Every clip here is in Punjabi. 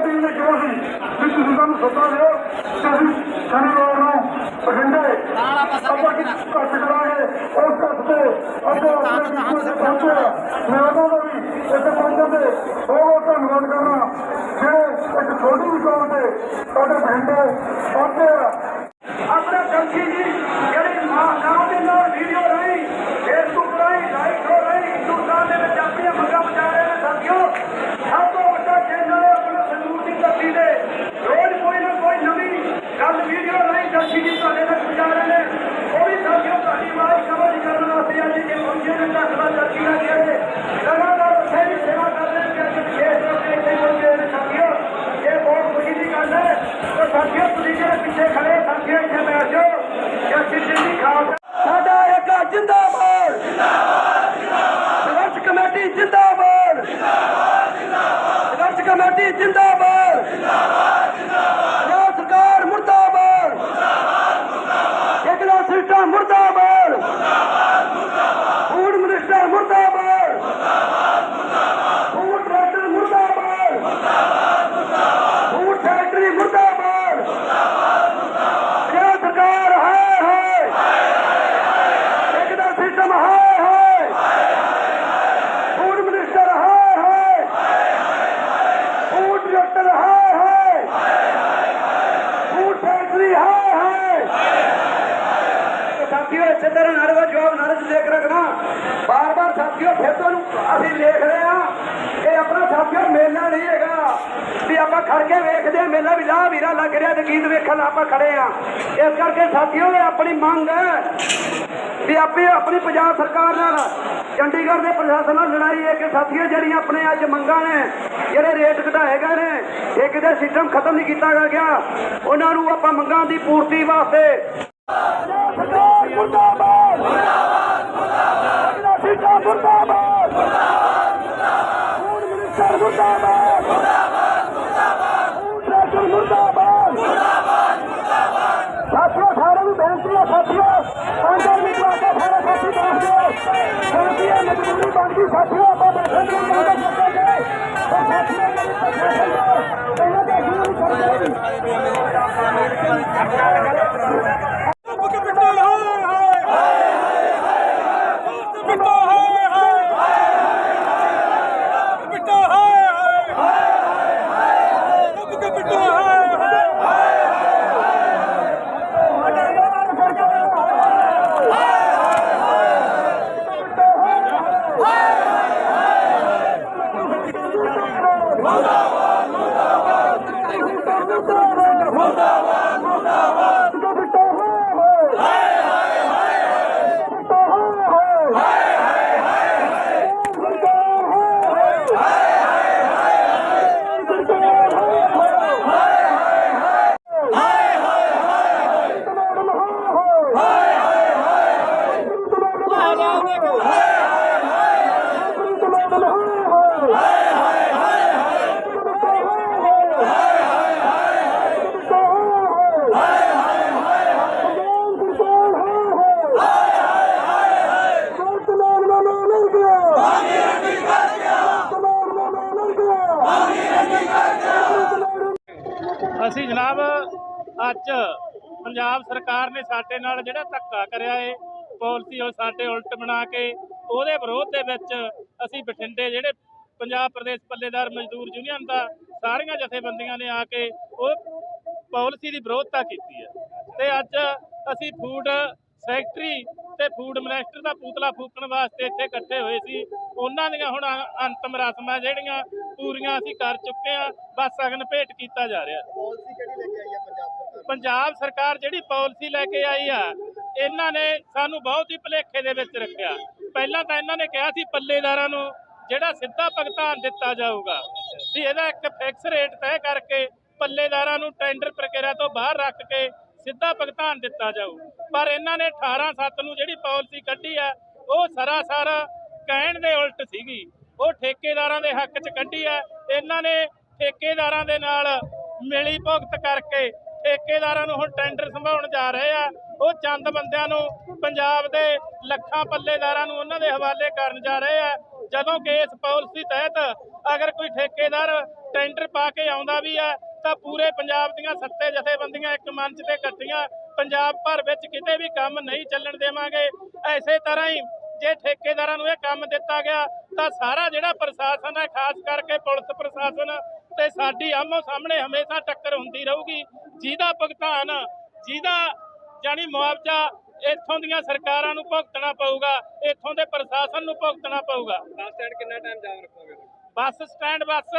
ਟੀਮ ਨੇ ਕਿਹਾ ਸੀ ਕਿ ਤੁਸੀਂ ਸਾਨੂੰ ਸੱਦਾ ਦਿਓ ਤੇ ਅਸੀਂ ਸ਼ਨੀਵਾਰ ਨੂੰ ਬਠਿੰਡੇ ਆਪਾਂ ਕਿ ਕੱਟ ਕਰਾਂਗੇ ਉਸ ਕੱਟ ਤੇ ਅੱਜ ਆਪਣੇ ਵੀਡੀਓ ਤੇ ਪਹੁੰਚੇ ਆ। ਮੈਂ ਉਹਨਾਂ ਦਾ ਵੀ ਇੱਥੇ ਪਹੁੰਚਣ ਤੇ ਬਹੁਤ ਬਹੁਤ ਧੰਨਵਾਦ ਕਰਨਾ ਜਿਹੜੇ ਇੱਕ ਛੋਟੀ ਜਿਹੀ ਕੌਮ ਤੇ ਸਾਡੇ ਬਠਿੰਡੇ ਪਹੁੰਚੇ ਆਪਣੇ ਕੰਛੀ ਜੀ முர்தாபாத் ਕੇ ਵੇਖਦੇ ਮੇਲਾ ਵੀ ਲਾ ਵੀਰਾ ਲੱਗ ਰਿਹਾ ਤੇ ਗੀਤ ਵੇਖਣ ਆਪਾਂ ਖੜੇ ਆ। ਇਸ ਕਰਕੇ ਸਾਥੀਓ, ਇਹ ਆਪਣੀ ਮੰਗ ਹੈ ਵੀ ਆਪੇ ਆਪਣੀ ਪੰਜਾਬ ਸਰਕਾਰ ਨਾਲ, ਚੰਡੀਗੜ੍ਹ ਦੇ ਪ੍ਰਸ਼ਾਸਨ ਨਾਲ ਲੜਾਈ ਹੈ ਕਿ ਸਾਥੀਓ, ਜਿਹੜੀਆਂ ਆਪਣੇ ਅੱਜ ਮੰਗਾਂ ਨੇ, ਜਿਹੜੇ ਰੇਟ ਘਟਾਏ ਗਏ ਨੇ ਠੇਕੇ ਦਾ ਸਿਸਟਮ ਖਤਮ ਨਹੀਂ ਕੀਤਾ ਗਿਆ। ਉਹਨਾਂ ਨੂੰ ਆਪਾਂ ਮੰਗਾਂ ਦੀ ਪੂਰਤੀ ਵਾਸਤੇ ਸਰਕਾਰ ਮੁਰਦਾਬਾਦ ਮੁਰਦਾਬਾਦ ਮੁਰਦਾਬਾਦ। ਮੁਰਦਾਬਾਦ ਮੁਰਦਾਬਾਦ ਮੁਰਦਾਬਾਦ ਮੁਰਦਾਬਾਦ ਮੁਰਦਾਬਾਦ ਸਾਥੀਓ ਸਾਰਿਆਂ ਨੂੰ ਬੇਨਤੀ ਹੈ ਸਾਥੀਓ ਅੰਦਰ ਮਿੰਟ ਵਾਸਤੇ ਸਾਰੇ ਸਾਥੀ ਬੈਠ ਜਾਓ ਕਿਉਂਕਿ ਇਹ ਬਣ ਗਈ ਸਾਥੀਓ, ਆਪਾਂ ਬੈਠੇ ਨਹੀਂ ਮੰਗਾਂ ਕਰਦੇ ਗਏ ਤਾਂ ਸਾਥੀਓ ਮੇਰੀ ਤਸਵੀਰ ਇਹਨਾਂ ਦੇ ਸ਼ੁਰੂ ਕਰਦੇ ਅਸੀਂ ਜਨਾਬ ਅੱਜ ਪੰਜਾਬ ਸਰਕਾਰ ਨੇ ਸਾਡੇ ਨਾਲ ਜਿਹੜਾ ਧੱਕਾ ਕਰਿਆ ਏ, ਪਾਲਿਸੀ ਉਹ ਸਾਡੇ ਉਲਟ ਬਣਾ ਕੇ, ਉਹਦੇ ਵਿਰੋਧ ਦੇ ਵਿੱਚ ਅਸੀਂ ਬਠਿੰਡੇ ਜਿਹੜੇ ਪੰਜਾਬ ਪ੍ਰਦੇਸ਼ ਪੱਲੇਦਾਰ ਮਜ਼ਦੂਰ ਯੂਨੀਅਨ ਦਾ ਸਾਰੀਆਂ ਜਥੇਬੰਦੀਆਂ ਨੇ ਆ ਕੇ ਉਹ ਪਾਲਿਸੀ ਦੀ ਵਿਰੋਧਤਾ ਕੀਤੀ ਹੈ। ਤੇ ਅੱਜ ਅਸੀਂ ਫੂਡ ਸੈਕਟਰੀ ਤੇ ਫੂਡ ਮਿਨਿਸਟਰ ਦਾ ਪੂਤਲਾ ਫੂਕਣ ਵਾਸਤੇ ਇੱਥੇ ਇਕੱਠੇ ਹੋਏ ਸੀ। ਉਹਨਾਂ ਦੀਆਂ ਹੁਣ ਅੰਤਮ ਰਸਮਾਂ ਜਿਹੜੀਆਂ ਪੂਰੀਆਂ ਅਸੀਂ ਕਰ ਚੁੱਕੇ ਆ ਬਸ ਸਗਨ ਭੇਟ ਕੀਤਾ ਜਾ ਰਿਹਾ। ਪਾਲਿਸੀ ਕਿਹੜੀ ਲੈ ਕੇ ਆਈ ਹੈ ਪੰਜਾਬ ਪੰਜਾਬ ਸਰਕਾਰ ਜਿਹੜੀ ਪਾਲਿਸੀ ਲੈ ਕੇ ਆਈ ਆ, ਇਹਨਾਂ ਨੇ ਸਾਨੂੰ ਬਹੁਤ ਹੀ ਭੁਲੇਖੇ ਦੇ ਵਿੱਚ ਰੱਖਿਆ। ਪਹਿਲਾਂ ਤਾਂ ਇਹਨਾਂ ਨੇ ਕਿਹਾ ਸੀ ਪੱਲੇਦਾਰਾਂ ਨੂੰ, ਜਿਹੜਾ ਸਿੱਧਾ ਭੁਗਤਾਨ ਦਿੱਤਾ ਜਾਊਗਾ, ਵੀ ਇਹਦਾ ਇੱਕ ਫਿਕਸ ਰੇਟ ਤੈਅ ਕਰਕੇ ਪੱਲੇਦਾਰਾਂ ਨੂੰ ਟੈਂਡਰ ਪ੍ਰਕਿਰਿਆ ਤੋਂ ਬਾਹਰ ਰੱਖ ਕੇ ਸਿੱਧਾ ਭੁਗਤਾਨ ਦਿੱਤਾ ਜਾਊ। ਪਰ ਇਹਨਾਂ ਨੇ 18 7 ਨੂੰ ਜਿਹੜੀ ਪਾਲਿਸੀ ਕੱਢੀ ਆ, ਉਹ ਸਰਾਸਰ ਕਹਿਣ ਦੇ ਉਲਟ ਸੀਗੀ। ਉਹ ਠੇਕੇਦਾਰਾਂ ਦੇ ਹੱਕ 'ਚ ਕੱਢੀ ਆ। ਇਹਨਾਂ ਨੇ ਠੇਕੇਦਾਰਾਂ ਦੇ ਨਾਲ ਮਿਲੀ ਭੁਗਤ ਕਰਕੇ ਠੇਕੇਦਾਰਾਂ ਨੂੰ ਹੁਣ ਟੈਂਡਰ ਸੰਭਾਉਣ ਜਾ ਰਹੇ ਆ। ਉਹ ਚੰਦ ਬੰਦਿਆਂ ਨੂੰ ਪੰਜਾਬ ਦੇ ਲੱਖਾਂ ਪੱਲੇਦਾਰਾਂ ਨੂੰ ਉਹਨਾਂ ਦੇ ਹਵਾਲੇ ਕਰਨ ਜਾ ਰਹੇ ਆ। ਜਦੋਂ ਕਿ ਇਸ ਪਾਲਿਸੀ ਤਹਿਤ ਅਗਰ ਕੋਈ ਠੇਕੇਦਾਰ ਟੈਂਡਰ ਪਾ ਕੇ ਆਉਂਦਾ ਵੀ ਹੈ ਤਾਂ ਪੂਰੇ ਪੰਜਾਬ ਦੀਆਂ ਸੱਤੇ ਜਥੇਬੰਦੀਆਂ ਇੱਕ ਮੰਚ ਤੇ ਇਕੱਠੀਆਂ ਪੰਜਾਬ ਭਰ ਵਿੱਚ ਕਿਤੇ ਵੀ ਕੰਮ ਨਹੀਂ ਚੱਲਣ ਦੇਵਾਂਗੇ। ਐਸੇ ਤਰ੍ਹਾਂ ਹੀ ਜੇ ਠੇਕੇਦਾਰਾਂ ਨੂੰ ਇਹ ਕੰਮ ਦਿੱਤਾ ਗਿਆ, ਤਾਂ ਸਾਰਾ ਜਿਹੜਾ ਪ੍ਰਸ਼ਾਸਨ ਹੈ, ਖਾਸ ਕਰਕੇ ਪੁਲਿਸ ਪ੍ਰਸ਼ਾਸਨ ਤੇ ਸਾਡੀ ਆਮੋ ਸਾਹਮਣੇ ਹਮੇਸ਼ਾ ਟੱਕਰ ਹੁੰਦੀ ਰਹੂਗੀ। ਜਿਹਦਾ ਭੁਗਤਾਨ ਜਿਹਦਾ ਜਾਨੀ ਮੁਆਵਜ਼ਾ ਇੱਥੋਂ ਦੀਆਂ ਸਰਕਾਰਾਂ ਨੂੰ ਭੁਗਤਣਾ ਪਊਗਾ ਇੱਥੋਂ ਦੇ ਪ੍ਰਸ਼ਾਸਨ ਨੂੰ ਭੁਗਤਣਾ ਪਊਗਾ। ਬੱਸ ਸਟੈਂਡ ਕਿੰਨਾ ਟਾਈਮ ਜਾਮ ਰੱਖੋਗੇ? ਬੱਸ ਸਟੈਂਡ ਬੱਸ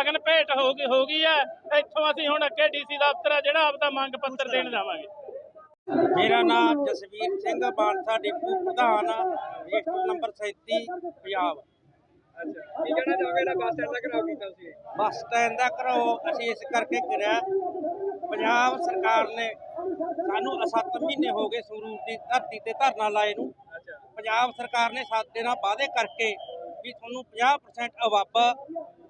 ਅਗਨ ਭੇਟ ਹੋ ਗਈ ਹੋ ਗਈ ਹੈ। ਇੱਥੋਂ ਅਸੀਂ ਹੁਣ ਅੱਗੇ ਡੀਸੀ ਦਫ਼ਤਰ ਹੈ ਜਿਹੜਾ ਆਪਦਾ ਮੰਗ ਪੱਤਰ ਦੇਣ ਜਾਵਾਂਗੇ। ਮੇਰਾ ਨਾਮ ਜਸਵੀਰ ਸਿੰਘ ਬਾਂਸਾ ਡਿਪੂ ਪ੍ਰਧਾਨ ਰਜਿਸਟਰ ਨੰਬਰ 37 ਪੰਜਾਬ। ਅੱਛਾ। ਕੀ ਕਹਿਣਾ ਚਾਹੋਗੇ ਜਿਹੜਾ ਬੱਸ ਸਟੈਂਡ ਦਾ ਘਰਾਓ ਕੀਤਾ ਸੀ। ਬੱਸ ਸਟੈਂਡ ਦਾ ਘਰੋ ਅਸੀਂ ਇਸ ਕਰਕੇ ਕਰਿਆ। ਪੰਜਾਬ ਸਰਕਾਰ ਨੇ ਸਾਨੂੰ 7 ਮਹੀਨੇ ਹੋ ਗਏ ਸੰਗਰੂਰ ਦੀ ਧਰਤੀ ਤੇ ਧਰਨਾ ਲਾਏ ਨੂੰ। ਪੰਜਾਬ ਸਰਕਾਰ ਨੇ ਸਾਡੇ ਨਾਲ ਵਾਅਦੇ ਕਰਕੇ ਵੀ ਤੁਹਾਨੂੰ 50% ਅਵਾਬ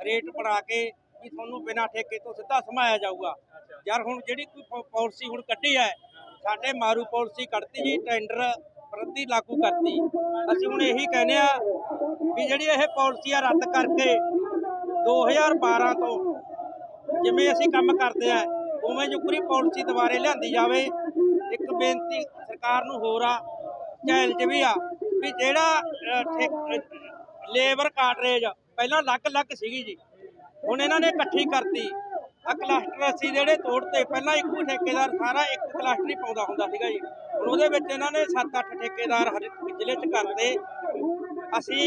ਰੇਟ ਬਣਾ ਕੇ ਵੀ ਤੁਹਾਨੂੰ ਬਿਨਾਂ ਠੇਕੇ ਤੋਂ ਸਿੱਧਾ ਸਮਾਇਆ ਜਾਊਗਾ। ਯਾਰ ਹੁਣ ਜਿਹੜੀ ਕੋਈ ਪਾਲਿਸੀ ਹੁਣ ਕੱਢੀ ਹੈ ਸਾਡੇ ਮਾਰੂ ਪਾਲਿਸੀ ਕੱਢਤੀ ਜੀ ਟੈਂਡਰ ਪ੍ਰਤੀ ਲਾਗੂ ਕਰਤੀ। ਅਸੀਂ ਹੁਣ ਇਹੀ ਕਹਿੰਦੇ ਆ ਵੀ ਜਿਹੜੀ ਇਹ ਪਾਲਿਸੀ ਆ ਰੱਦ ਕਰਕੇ 2012 ਤੋਂ ਜਿਵੇਂ ਅਸੀਂ ਕੰਮ ਕਰਦੇ ਆ ਉਵੇਂ ਜੁਕਰੀ ਪਾਲਿਸੀ ਦੁਬਾਰੇ ਲਿਆਂਦੀ ਜਾਵੇ ਇੱਕ ਬੇਨਤੀ ਸਰਕਾਰ ਨੂੰ ਹੋਰ ਆ ਚੈਲੰਜ ਵੀ ਆ ਵੀ ਜਿਹੜਾ ਅਹ, ਲੇਬਰ ਕਾਟਰੇਜ ਪਹਿਲਾਂ ਅਲੱਗ-ਅਲੱਗ ਸੀਗੀ ਜੀ ਹੁਣ ਇਹਨਾਂ ਨੇ ਇਕੱਠੀ ਕਰਤੀ। ਆ ਕਲਸਟਰ ਅਸੀਂ ਜਿਹੜੇ ਤੋੜਤੇ ਪਹਿਲਾਂ ਇੱਕੋ ਠੇਕੇਦਾਰ ਸਾਰਾ ਇੱਕ ਕਲਸਟਰ ਹੀ ਪਾਉਂਦਾ ਹੁੰਦਾ ਸੀਗਾ ਜੀ। ਉਹਦੇ ਵਿੱਚ ਇਹਨਾਂ ਨੇ 7-8 ਠੇਕੇਦਾਰ ਹਰ ਜ਼ਿਲ੍ਹੇ 'ਚ ਕਰਤੇ ਅਸੀਂ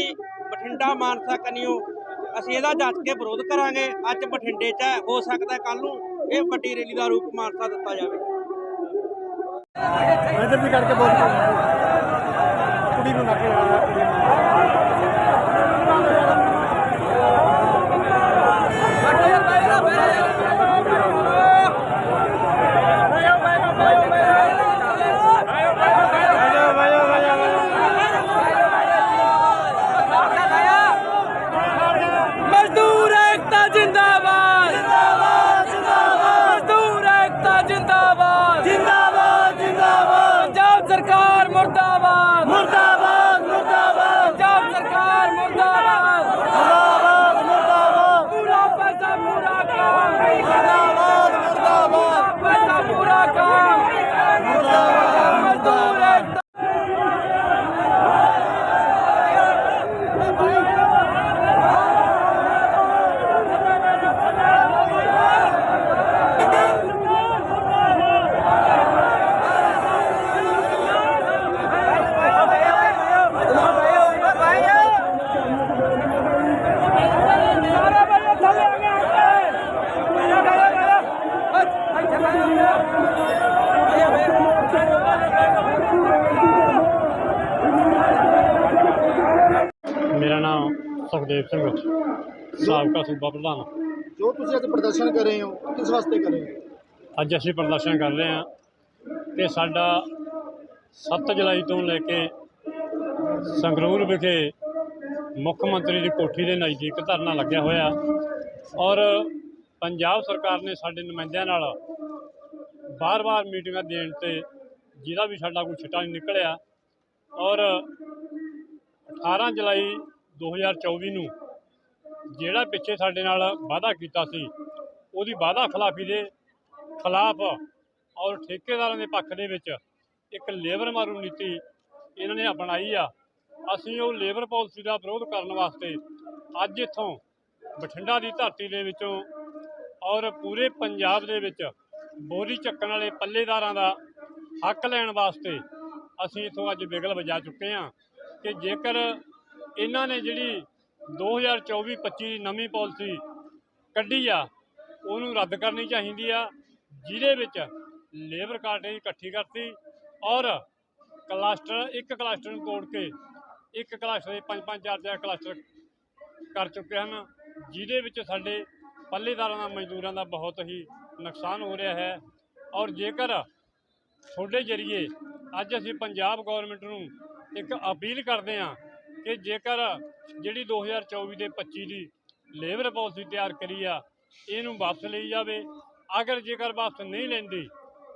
ਬਠਿੰਡਾ ਮਾਨਸਾ ਕਨੀਓ, ਅਸੀਂ ਇਹਦਾ ਜੱਜ ਕੇ ਵਿਰੋਧ ਕਰਾਂਗੇ। ਅੱਜ ਬਠਿੰਡੇ 'ਚ ਹੈ ਹੋ ਸਕਦਾ ਕੱਲ ਨੂੰ ਇਹ ਵੱਡੀ ਰੈਲੀ ਦਾ ਰੂਪ ਮਾਨਸਾ ਦਿੱਤਾ ਜਾਵੇ। ਇੱਧਰ ਵੀ ਕਰਕੇ ਬੋਲ ਕੁੜੀ ਨੂੰ ਨਾ ਕੇ ਮਜ਼ਦੂਰ ਏਕਤਾ ਜਿੰਦਾਬਾਦ ਜਿੰਦਾਬਾਦ ਜਿੰਦਾਬਾਦ ਮਜ਼ਦੂਰ ਏਕਤਾ ਜਿੰਦਾਬਾਦ ਜਿੰਦਾਬਾਦ ਜਿੰਦਾਬਾਦ ਪੰਜਾਬ ਸਰਕਾਰ ਮੁਰਦਾਬਾਦ ਮੁਰਦਾਬਾਦ ਮੁਰਦਾਬਾਦ ਪੰਜਾਬ ਸਰਕਾਰ ਮੁਰਦਾਬਾਦ ਮੁਰਦਾਬਾਦ ਮੁਰਦਾਬਾਦ ਪੂਰਾ ਪੈਸਾ ਪੂਰਾ ਕੰਮ ਮੁਰਦਾਬਾਦ ਮੁਰਦਾਬਾਦ ਪੈਸਾ ਪੂਰਾ ਕੰਮ ਮੁਰਦਾਬਾਦ ਮਜ਼ਦੂਰ ਏਕਤਾ ਮੇਰਾ ਨਾਮ ਸੁਖਦੇਵ ਸਿੰਘ ਸਾਬਕਾ ਸੂਬਾ ਪ੍ਰਧਾਨ। ਜੋ ਤੁਸੀਂ ਅੱਜ ਪ੍ਰਦਰਸ਼ਨ ਕਰ ਰਹੇ ਹੋ ਕਿਸ ਵਾਸਤੇ ਕਰ ਰਹੇ ਹੋ? ਅੱਜ ਅਸੀਂ ਪ੍ਰਦਰਸ਼ਨ ਕਰ ਰਹੇ ਹਾਂ ਕਿ ਸਾਡਾ 7 ਜੁਲਾਈ ਤੋਂ ਲੈ ਕੇ ਸੰਗਰੂਰ ਵਿਖੇ ਮੁੱਖ ਮੰਤਰੀ ਦੀ ਕੋਠੀ ਦੇ ਨਜ਼ਦੀਕ ਧਰਨਾ ਲੱਗਿਆ ਹੋਇਆ। ਔਰ ਪੰਜਾਬ ਸਰਕਾਰ ਨੇ ਸਾਡੇ ਨੁਮਾਇੰਦਿਆਂ ਨਾਲ ਬਾਰ-ਬਾਰ ਮੀਟਿੰਗਾਂ ਦੇਣ ਤੇ ਜਿਹਦਾ ਵੀ ਸਾਡਾ ਕੋਈ ਛਿੱਟਾ ਨਹੀਂ ਨਿਕਲਿਆ। ਔਰ 18 ਜੁਲਾਈ 2024 ਨੂੰ ਜਿਹੜਾ ਪਿੱਛੇ ਸਾਡੇ ਨਾਲ ਵਾਅਦਾ ਕੀਤਾ ਸੀ, ਉਹਦੀ ਵਾਅਦਾ ਖਿਲਾਫੀ ਦੇ ਖਿਲਾਫ ਔਰ ਠੇਕੇਦਾਰਾਂ ਦੇ ਪੱਖ ਦੇ ਵਿੱਚ ਇੱਕ ਲੇਬਰ ਮਾਰੂ ਨੀਤੀ ਇਹਨਾਂ ਨੇ ਅਪਣਾਈ ਆ। ਅਸੀਂ ਉਹ ਲੇਬਰ ਪਾਲਿਸੀ ਦਾ ਵਿਰੋਧ ਕਰਨ ਵਾਸਤੇ ਅੱਜ ਇੱਥੋਂ ਬਠਿੰਡਾ ਦੀ ਧਰਤੀ ਦੇ ਵਿੱਚੋਂ ਔਰ ਪੂਰੇ ਪੰਜਾਬ ਦੇ ਵਿੱਚ ਬੋਰੀ ਚੱਕਣ ਵਾਲੇ ਪੱਲੇਦਾਰਾਂ ਦਾ ਹੱਕ ਲੈਣ ਵਾਸਤੇ ਅਸੀਂ ਇੱਥੋਂ ਅੱਜ ਬਿਗਲ ਵਜਾ ਚੁੱਕੇ ਹਾਂ ਕਿ ਜੇਕਰ ਇਹਨਾਂ ਨੇ ਜਿਹੜੀ 2024-25 ਦੀ ਨਵੀਂ ਪਾਲਿਸੀ ਕੱਢੀ ਆ, ਉਹਨੂੰ ਰੱਦ ਕਰਨੀ ਚਾਹੀਦੀ ਆ। ਜਿਹਦੇ ਵਿੱਚ ਲੇਬਰ ਕਾਰਡੇ ਇਕੱਠੀ ਕਰਤੀ ਔਰ ਕਲਸਟਰ, ਇੱਕ ਕਲਸਟਰ ਨੂੰ ਤੋੜ ਕੇ ਇੱਕ ਕਲਸਟਰ ਦੇ ਪੰਜ ਪੰਜ ਚਾਰ ਚਾਰ ਕਲਸਟਰ ਕਰ ਚੁੱਕੇ ਹਨ, ਜਿਹਦੇ ਵਿੱਚ ਸਾਡੇ ਪੱਲੇਦਾਰਾਂ ਦਾ, ਮਜ਼ਦੂਰਾਂ ਦਾ ਬਹੁਤ ਹੀ ਨੁਕਸਾਨ ਹੋ ਰਿਹਾ ਹੈ। ਔਰ ਜੇਕਰ ਤੁਹਾਡੇ ਜਰੀਏ ਅੱਜ ਅਸੀਂ ਪੰਜਾਬ ਗਵਰਨਮੈਂਟ ਨੂੰ ਇੱਕ ਅਪੀਲ ਕਰਦੇ ਹਾਂ ਕਿ ਜੇਕਰ ਜਿਹੜੀ 2024 ਦੇ 25 ਦੀ ਲੇਬਰ ਪਾਲਿਸੀ ਤਿਆਰ ਕਰੀ ਆ ਇਹਨੂੰ ਵਾਪਸ ਲਈ ਜਾਵੇ। ਅਗਰ ਜੇਕਰ ਵਾਪਸ ਨਹੀਂ ਲੈਂਦੀ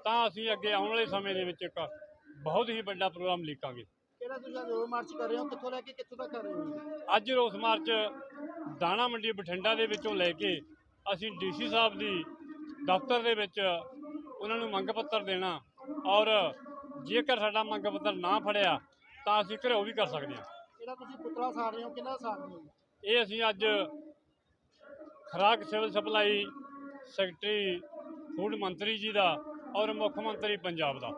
ਤਾਂ ਅਸੀਂ ਅੱਗੇ ਆਉਣ ਵਾਲੇ ਸਮੇਂ ਦੇ ਵਿੱਚ ਇੱਕ ਬਹੁਤ ਹੀ ਵੱਡਾ ਪ੍ਰੋਗਰਾਮ ਲਿਖਾਂਗੇ। ਕਿਹੜਾ ਤੁਸੀਂ ਰੋਡ ਮਾਰਚ ਕਰ ਰਹੇ ਹੋ? ਕਿੱਥੋਂ ਲੈ ਕੇ ਕਿੱਥੋਂ ਤੱਕ ਕਰ ਰਹੇ ਹੋ? ਅੱਜ ਰੋਸ ਮਾਰਚ ਦਾਣਾ ਮੰਡੀ ਬਠਿੰਡਾ ਦੇ ਵਿੱਚੋਂ ਲੈ ਕੇ ਅਸੀਂ ਡੀਸੀ ਸਾਹਿਬ ਦੀ ਦਫ਼ਤਰ ਦੇ ਵਿੱਚ ਉਹਨਾਂ ਨੂੰ ਮੰਗ ਪੱਤਰ ਦੇਣਾ ਔਰ ਜੇਕਰ ਸਾਡਾ ਮੰਗ ਪੱਤਰ ਨਾ ਫੜਿਆ ਤਾਂ ਅਸੀਂ ਘਰੋਂ ਵੀ ਕਰ ਸਕਦੇ ਹਾਂ। ਜਿਹੜਾ ਤੁਸੀਂ ਪੁਤਲਾ ਸਾੜ ਰਹੇ ਹੋ ਕਿੰਨਾ ਸਾੜ ਰਹੇ ਹੋ? ਇਹ ਅਸੀਂ ਅੱਜ ਖੁਰਾਕ ਸਿਵਲ ਸਪਲਾਈ ਸੈਕਟਰੀ ਫੂਡ ਮੰਤਰੀ ਜੀ ਦਾ ਔਰ ਮੁੱਖ ਮੰਤਰੀ ਪੰਜਾਬ ਦਾ।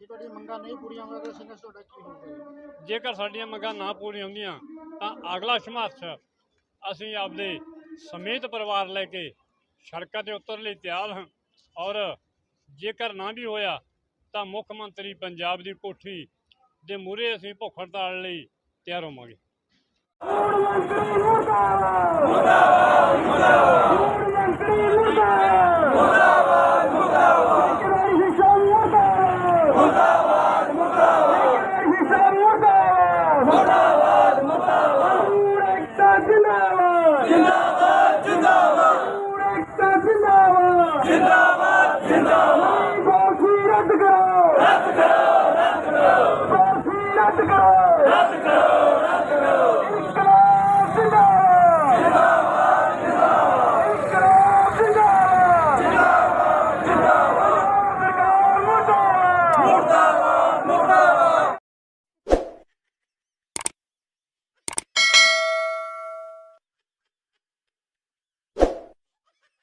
ਜੇ ਤੁਹਾਡੀ ਮੰਗਾਂ ਨਹੀਂ ਪੂਰੀਆਂ ਹੋਣਗੀਆਂ ਤਾਂ ਸੰਘਰਸ਼ ਤੁਹਾਡਾ ਕੀ ਹੋਊਗਾ ਜੇਕਰ ਸਾਡੀਆਂ ਮੰਗਾਂ ਨਾ ਪੂਰੀਆਂ ਹੁੰਦੀਆਂ ਤਾਂ ਅਗਲਾ ਸੰਘਰਸ਼ ਅਸੀਂ ਆਪਦੇ ਸਮੇਤ ਪਰਿਵਾਰ ਲੈ ਕੇ ਸੜਕਾਂ ਤੇ ਉਤਰ ਲਈ ਤਿਆਰ ਹਾਂ। ਔਰ ਜੇਕਰ ਨਾ ਵੀ ਹੋਇਆ ਤਾਂ ਮੁੱਖ ਮੰਤਰੀ ਪੰਜਾਬ ਦੀ ਕੋਠੀ ਦੇ ਮੂਹਰੇ ਅਸੀਂ ਭੁੱਖ ਹੜਤਾਲ ਲਈ ਤਿਆਰ ਹੋਵਾਂਗੇ। ਜਿੰਦਾਬਾਦ